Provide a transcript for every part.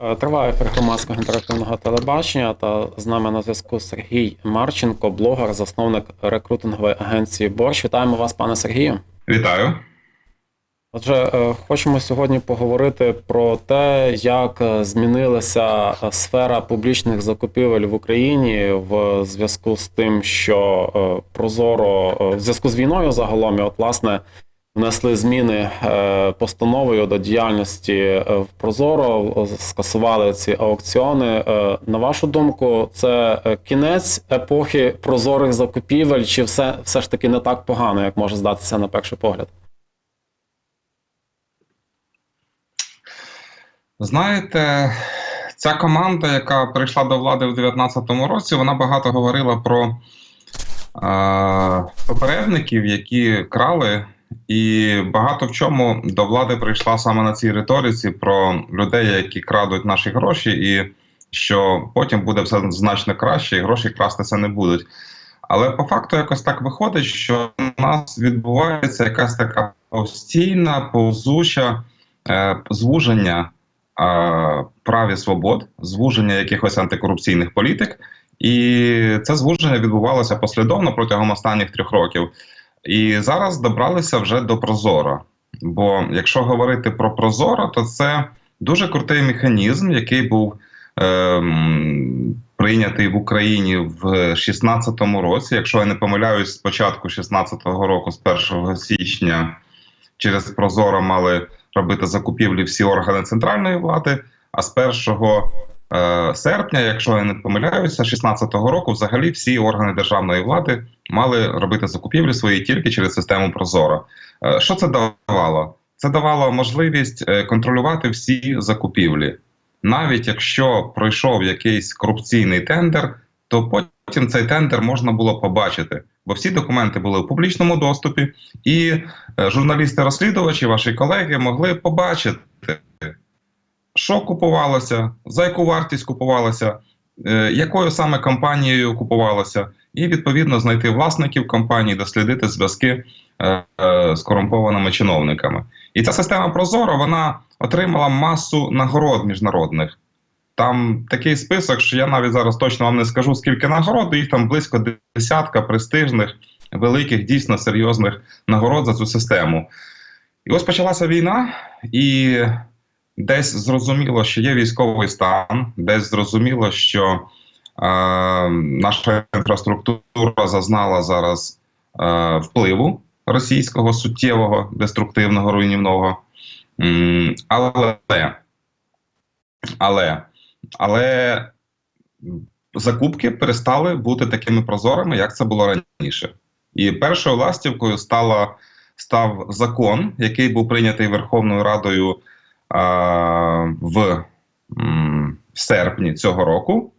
Е, Триває ефір громадського інтерактивного телебачення та з нами на зв'язку Сергій Марченко, блогер, засновник рекрутингової агенції Борщ. Вітаємо вас, пане Сергію. Вітаю. Отже, е, хочемо сьогодні поговорити про те, як змінилася сфера публічних закупівель в Україні в зв'язку з тим, що е, Прозоро в зв'язку з війною загалом і от власне внесли зміни е, постановою до діяльності е, в Прозоро, скасували ці аукціони. Е, На вашу думку, це кінець епохи прозорих закупівель, чи все, все ж таки не так погано, як може здатися на перший погляд? Знаєте, ця команда, яка прийшла до влади в 2019 році, вона багато говорила про е, попередників, які крали, і багато в чому до влади прийшла саме на цій риториці про людей, які крадуть наші гроші, і що потім буде все значно краще, і гроші крастися не будуть. Але по факту якось так виходить, що у нас відбувається якась така постійна, повзуча е, звуження е, прав і свобод, звуження якихось антикорупційних політик. І це звуження відбувалося послідовно протягом останніх трьох років. І зараз добралися вже до Прозоро. Бо якщо говорити про Прозоро, то це дуже крутий механізм, який був ем, прийнятий в Україні в 2016 році. Якщо я не помиляюсь, з початку 2016 року, з 1 січня, через Прозоро мали робити закупівлі всі органи центральної влади. А з 1 е, серпня, якщо я не помиляюся, 2016 року, взагалі всі органи державної влади мали робити закупівлі свої тільки через систему Прозоро. Е, що це давало? Це давало можливість е, контролювати всі закупівлі. Навіть якщо пройшов якийсь корупційний тендер, то потім цей тендер можна було побачити, бо всі документи були в публічному доступі, і е, журналісти-розслідувачі, ваші колеги, могли побачити, що купувалося, за яку вартість купувалося, е, якою саме компанією купувалося, і відповідно знайти власників компанії, дослідити зв'язки е, е, з корумпованими чиновниками. І ця система Прозоро вона отримала масу нагород міжнародних. Там такий список, що я навіть зараз точно вам не скажу, скільки нагород, їх там близько десятка престижних, великих, дійсно серйозних нагород за цю систему. І ось почалася війна, і десь зрозуміло, що є військовий стан, десь зрозуміло, що е, наша інфраструктура зазнала зараз е, впливу російського суттєвого, деструктивного, руйнівного. Але, але, але закупки перестали бути такими прозорими, як це було раніше. І першою ластівкою стала, став закон, який був прийнятий Верховною Радою в серпні цього року.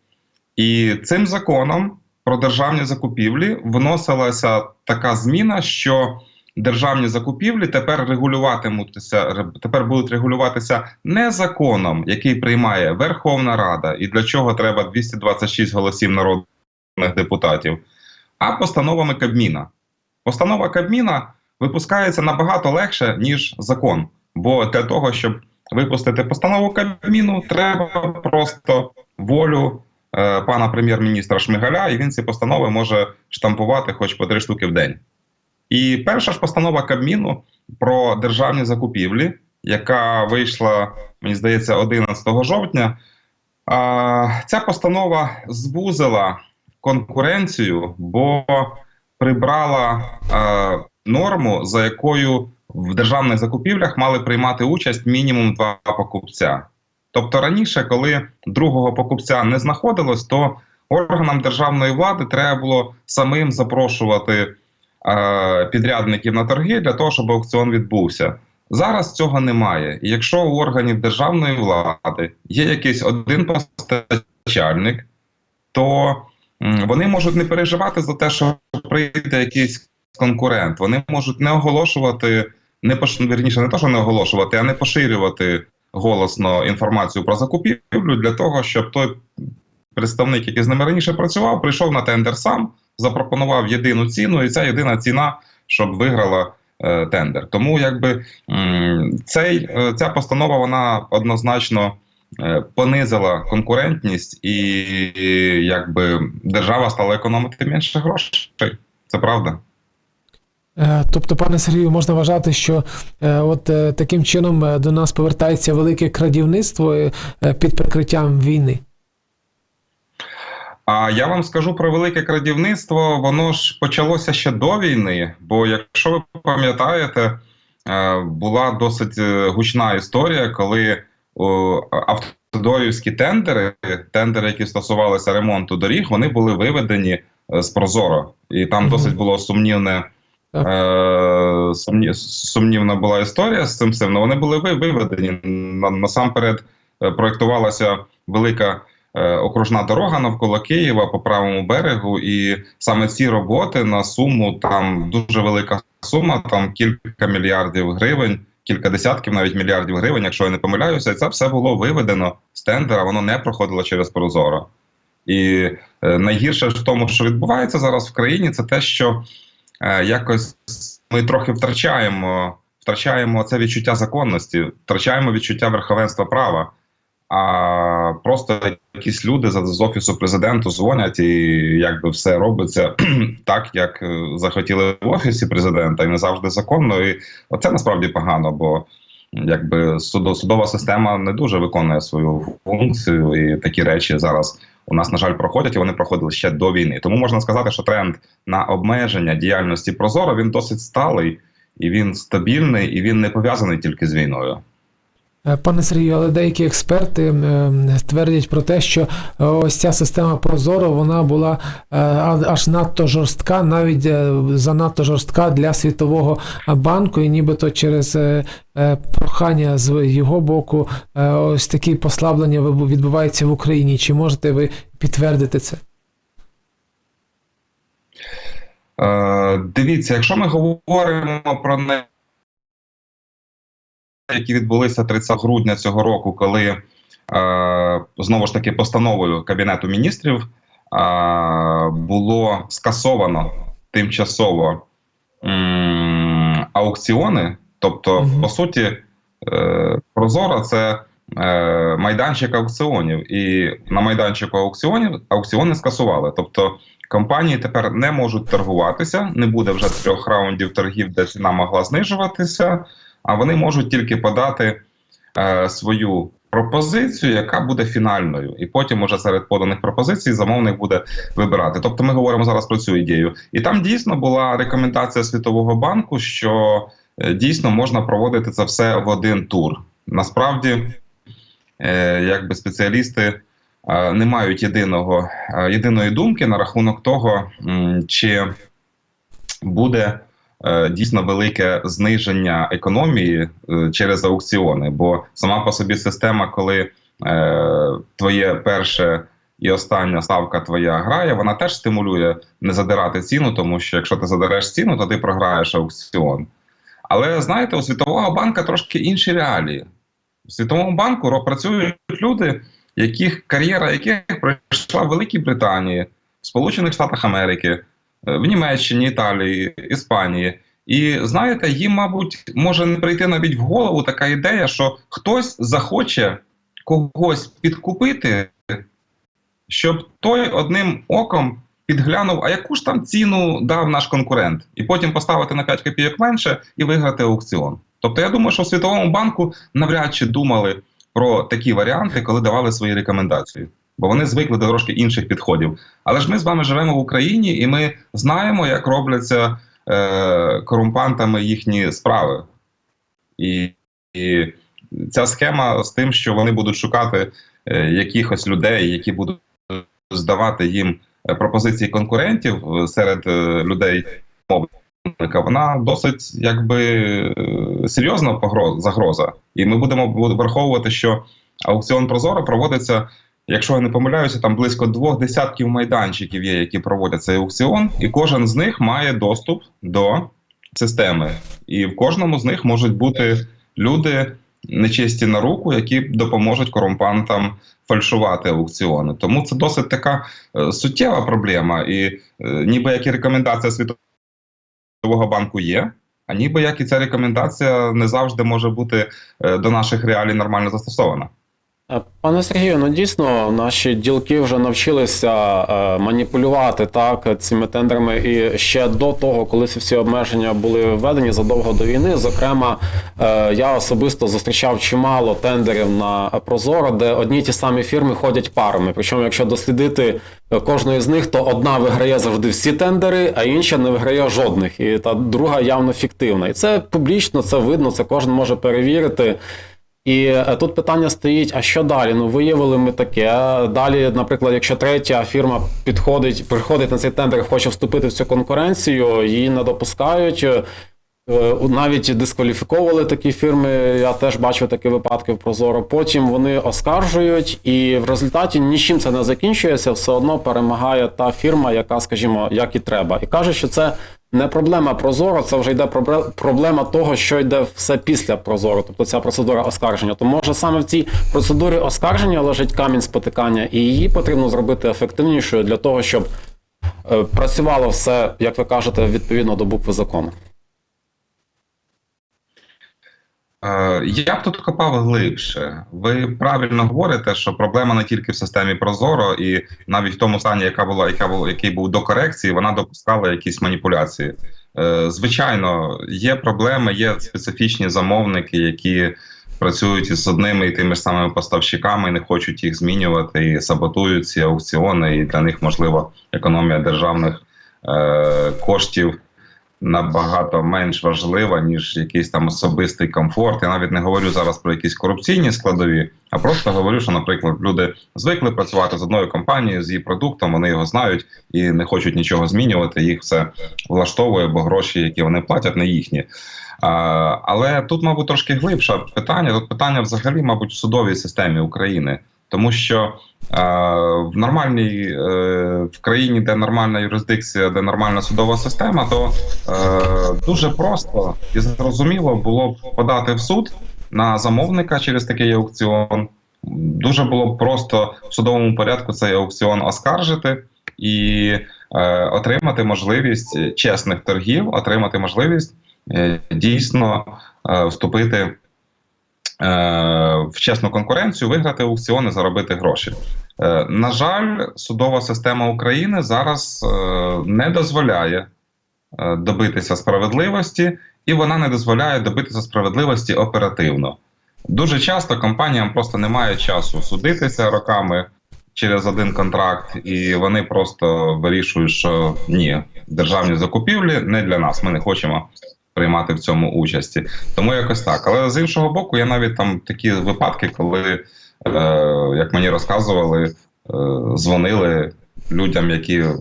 І цим законом про державні закупівлі вносилася така зміна, що державні закупівлі тепер регулюватимуться, тепер будуть регулюватися не законом, який приймає Верховна Рада, і для чого треба 226 голосів народних депутатів, а постановами Кабміна. Постанова Кабміна випускається набагато легше, ніж закон. Бо для того, щоб випустити постанову Кабміну, треба просто волю е, пана прем'єр-міністра Шмигаля, і він ці постанови може штампувати хоч по три штуки в день. І перша ж постанова Кабміну про державні закупівлі, яка вийшла, мені здається, 11 жовтня. А, ця постанова звузила конкуренцію, бо прибрала а, норму, за якою в державних закупівлях мали приймати участь мінімум два покупця. Тобто раніше, коли другого покупця не знаходилось, то органам державної влади треба було самим запрошувати е, підрядників на торги для того, щоб аукціон відбувся. Зараз цього немає. І якщо у органів державної влади є якийсь один постачальник, то вони можуть не переживати за те, що прийде якийсь конкурент. Вони можуть не оголошувати, не пош... вірніше, не то, що не оголошувати, а не поширювати голосно інформацію про закупівлю для того, щоб той представник, який з ними раніше працював, прийшов на тендер сам, запропонував єдину ціну, і ця єдина ціна, щоб виграла е, тендер. Тому якби цей, е, ця постанова вона однозначно е, понизила конкурентність, і якби держава стала економити менше грошей. Це правда. Е, Тобто, пане Сергію, можна вважати, що е, от е, таким чином до нас повертається велике крадівництво під прикриттям війни. А я вам скажу про велике крадівництво. Воно ж почалося ще до війни. Бо, якщо ви пам'ятаєте, була досить гучна історія, коли автодорівські тендери, тендери, які стосувалися ремонту доріг, вони були виведені з Прозоро, і там досить було сумнівне. Е, сумні, сумнівна була історія з цим всім, вони були виведені. Насамперед е, проєктувалася велика е, окружна дорога навколо Києва по правому берегу, і саме ці роботи на суму там дуже велика сума, там кілька мільярдів гривень, кілька десятків навіть мільярдів гривень, якщо я не помиляюся, і це все було виведено з тендера, воно не проходило через Прозоро. І е, найгірше в тому, що відбувається зараз в країні, це те, що якось ми трохи втрачаємо, втрачаємо це відчуття законності, втрачаємо відчуття верховенства права. А просто якісь люди з, офісу президенту дзвонять, і якби все робиться так, як е, захотіли в офісі президента, і не завжди законно. І оце насправді погано, бо якби судо, судова система не дуже виконує свою функцію, і такі речі зараз у нас, на жаль, проходять, і вони проходили ще до війни. Тому можна сказати, що тренд на обмеження діяльності Прозоро він досить сталий, і він стабільний, і він не пов'язаний тільки з війною. Е, Пане Сергію, але деякі експерти ем, твердять про те, що е, ось ця система Прозоро вона була е, аж надто жорстка, навіть занадто жорстка для Світового банку, і нібито через прохання з його боку ось такі послаблення відбуваються в Україні. Чи можете ви підтвердити це? Дивіться, якщо ми говоримо про які відбулися 30 грудня цього року, коли е, знову ж таки постановою Кабінету міністрів е, було скасовано тимчасово м, аукціони. Тобто, Мгм. по суті, е, Прозоро це е, майданчик аукціонів, і на майданчику аукціонів аукціони скасували. Тобто компанії тепер не можуть торгуватися, не буде вже трьох раундів торгів, де ціна могла знижуватися, а вони можуть тільки подати е, свою пропозицію, яка буде фінальною, і потім уже серед поданих пропозицій замовник буде вибирати. Тобто, ми говоримо зараз про цю ідею. І там дійсно була рекомендація Світового банку, що е, дійсно можна проводити це все в один тур. Насправді, е, якби спеціалісти е, не мають єдиного е, єдиної думки на рахунок того, чи буде дійсно велике зниження економії е, через аукціони. Бо сама по собі система, коли е, твоє перше і остання ставка твоя грає, вона теж стимулює не задирати ціну, тому що якщо ти задереш ціну, то ти програєш аукціон. Але знаєте, у Світового банка трошки інші реалії. У Світовому банку працюють люди, яких кар'єра яких пройшла в Великій Британії, в Сполучених Штатах Америки, е, в Німеччині, Італії, Іспанії. І знаєте, їм, мабуть, може не прийти навіть в голову така ідея, що хтось захоче когось підкупити, щоб той одним оком підглянув, а яку ж там ціну дав наш конкурент, і потім поставити на 5 копійок менше і виграти аукціон. Тобто, я думаю, що в Світовому банку навряд чи думали про такі варіанти, коли давали свої рекомендації. Бо вони звикли до трошки інших підходів. Але ж ми з вами живемо в Україні, і ми знаємо, як робляться е, корумпантами їхні справи. І, і ця схема з тим, що вони будуть шукати е, якихось людей, які будуть здавати їм е, пропозиції конкурентів е, серед е, людей мовника, вона досить якби е, серйозна погроз- загроза. І ми будемо враховувати, що аукціон Прозоро проводиться. Якщо я не помиляюся, там близько двох десятків майданчиків є, які проводять цей аукціон, і кожен з них має доступ до системи. І в кожному з них можуть бути люди нечисті на руку, які допоможуть корумпантам фальшувати аукціони. Тому це досить така е, суттєва проблема. І е, ніби як і рекомендація Світового банку є, а ніби як і ця рекомендація не завжди може бути е, до наших реалій нормально застосована. Е, Пане Сергію, ну дійсно наші ділки вже навчилися е, маніпулювати так цими тендерами і ще до того, коли ці всі обмеження були введені задовго до війни. Зокрема, е, я особисто зустрічав чимало тендерів на Прозоро, де одні ті самі фірми ходять парами. Причому, якщо дослідити кожної з них, то одна виграє завжди всі тендери, а інша не виграє жодних. І та друга явно фіктивна. І це публічно, це видно, це кожен може перевірити. І е, тут питання стоїть: а що далі? Ну виявили ми таке. Далі, наприклад, якщо третя фірма підходить, приходить на цей тендер, і хоче вступити в цю конкуренцію, її не допускають. Е, Навіть дискваліфіковували такі фірми. Я теж бачив такі випадки в Прозоро. Потім вони оскаржують, і в результаті нічим це не закінчується. Все одно перемагає та фірма, яка, скажімо, як і треба. І каже, що це не проблема Прозоро, це вже йде проблема того, що йде все після Прозоро, тобто ця процедура оскарження. То може саме в цій процедурі оскарження лежить камінь спотикання, і її потрібно зробити ефективнішою для того, щоб е, працювало все, як ви кажете, відповідно до букви закону. Е, Я б тут копав глибше. Ви правильно говорите, що проблема не тільки в системі Прозоро, і навіть в тому стані, яка була, яка була, який був до корекції, вона допускала якісь маніпуляції. Е, Звичайно, є проблеми, є специфічні замовники, які працюють із одними і тими ж самими поставщиками, не хочуть їх змінювати, і саботують ці аукціони, і для них можливо економія державних е, коштів набагато менш важлива, ніж якийсь там особистий комфорт. Я навіть не говорю зараз про якісь корупційні складові, а просто говорю, що, наприклад, люди звикли працювати з одною компанією, з її продуктом, вони його знають і не хочуть нічого змінювати. Їх все влаштовує, бо гроші, які вони платять, не їхні. Але тут, мабуть, трошки глибше питання. Тут питання взагалі, мабуть, в судовій системі України. Тому що е, в нормальній е, в країні, де нормальна юрисдикція, де нормальна судова система, то е, дуже просто і зрозуміло було б подати в суд на замовника через такий аукціон. Дуже було б просто в судовому порядку цей аукціон оскаржити і отримати можливість чесних торгів, отримати можливість дійсно вступити в чесну конкуренцію, виграти аукціони, заробити гроші. Е, На жаль, судова система України зараз е, не дозволяє е, добитися справедливості, і вона не дозволяє добитися справедливості оперативно. Дуже часто компаніям просто немає часу судитися роками через один контракт, і вони просто вирішують, що ні, державні закупівлі не для нас. Ми не хочемо приймати в цьому участі. Тому якось так. Але з іншого боку, є навіть там такі випадки, коли, е, як мені розказували, е, дзвонили людям, які е,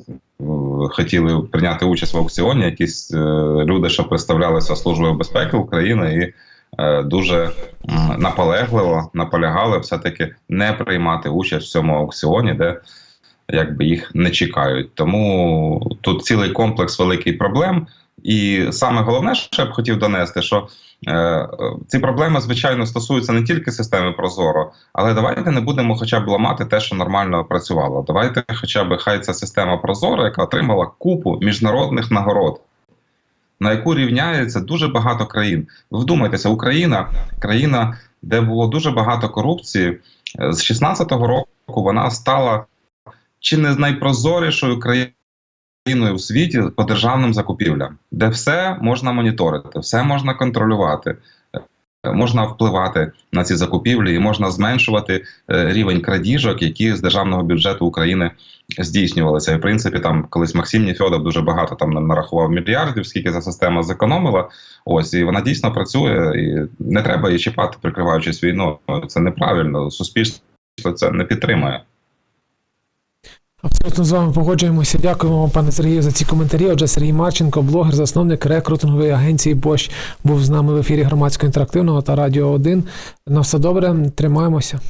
хотіли прийняти участь в аукціоні, якісь е, люди, що представлялися Службою безпеки України, і е, дуже наполегливо наполягали все-таки не приймати участь в цьому аукціоні, де якби їх не чекають. Тому тут цілий комплекс великих проблем. І саме головне, що я б хотів донести, що е, е, ці проблеми, звичайно, стосуються не тільки системи Прозоро, але давайте не будемо хоча б ламати те, що нормально працювало. Давайте, хоча б хай ця система Прозоро, яка отримала купу міжнародних нагород, на яку рівняється дуже багато країн. Ви вдумайтеся, Україна країна, де було дуже багато корупції. е, З 16-го року вона стала чи не з найпрозорішою країною країною в світі по державним закупівлям, де все можна моніторити, все можна контролювати, е, можна впливати на ці закупівлі і можна зменшувати е, рівень крадіжок, які з державного бюджету України здійснювалися. І в принципі, там колись Максим Ніфьодов дуже багато там нарахував мільярдів, скільки ця система зекономила. Ось і вона дійсно працює, і не треба її чіпати, прикриваючись війною. Це неправильно. Суспільство це не підтримує. Абсолютно з вами погоджуємося. Дякуємо вам, пане Сергію, за ці коментарі. Отже, Сергій Марченко, блогер, засновник рекрутингової агенції Bosch, був з нами в ефірі громадського інтерактивного та Радіо 1. На все добре, тримаємося.